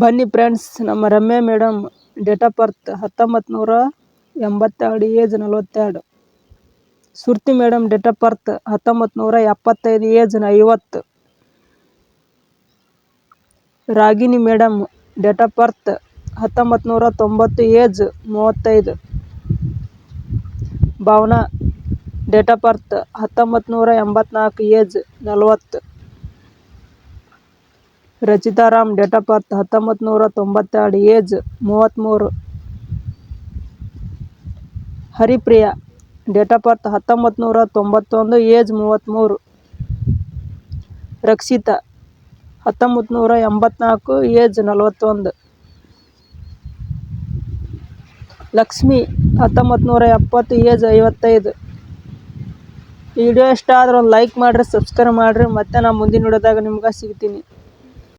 ಬನ್ನಿ ಫ್ರೆಂಡ್ಸ್ ನಮ್ಮ Ramya madam date of birth ಹತ್ತೊಂಬತ್ತು ನೂರ ಎಂಬತ್ತೆರಡು ಏಜ್ ನಲವತ್ತೆರಡು. Surti madam date of birth ಹತ್ತೊಂಬತ್ತು ನೂರ ಎಪ್ಪತ್ತೈದು ಏಜ್ ಐವತ್ತು. Ragini madam date of birth ಹತ್ತೊಂಬತ್ತು ನೂರ ತೊಂಬತ್ತು ಏಜ್ ಮೂವತ್ತೈದು. ಭಾವನಾ ಡೇಟ್ ಆಫ್ ಬರ್ತ್ ಹತ್ತೊಂಬತ್ತು ನೂರ ಎಂಬತ್ನಾಲ್ಕು ಏಜ್ ನಲವತ್ತು. ರಚಿತಾರಾಮ್, ಡೇಟ್ ಆಫ್ ಬರ್ತ್ ಹತ್ತೊಂಬತ್ತು ನೂರ ತೊಂಬತ್ತೆರಡು, ಏಜ್ ಮೂವತ್ತ್ಮೂರು ಹರಿಪ್ರಿಯಾ, ಡೇಟ್ ಆಫ್ ಬರ್ತ್ ಹತ್ತೊಂಬತ್ತು ನೂರ ತೊಂಬತ್ತೊಂದು, ಏಜ್ ಮೂವತ್ತ್ಮೂರು ರಕ್ಷಿತಾ ಹತ್ತೊಂಬತ್ತು ನೂರ ಎಂಬತ್ನಾಲ್ಕು, ಏಜ್ ನಲವತ್ತೊಂದು. ಲಕ್ಷ್ಮಿ ಹತ್ತೊಂಬತ್ತು ನೂರ ಎಪ್ಪತ್ತು, ಏಜ್ ಐವತ್ತೈದು. ವಿಡಿಯೋ ಇಷ್ಟ ಆದ್ರೆ ಒಂದು ಲೈಕ್ ಮಾಡಿರಿ, ಸಬ್ಸ್ಕ್ರೈಬ್ ಮಾಡಿರಿ. ಮತ್ತು ನಾನು ಮುಂದಿನ ವಿಡಿಯೋದಾಗ ನಿಮ್ಗೆ ಸಿಗ್ತೀನಿ.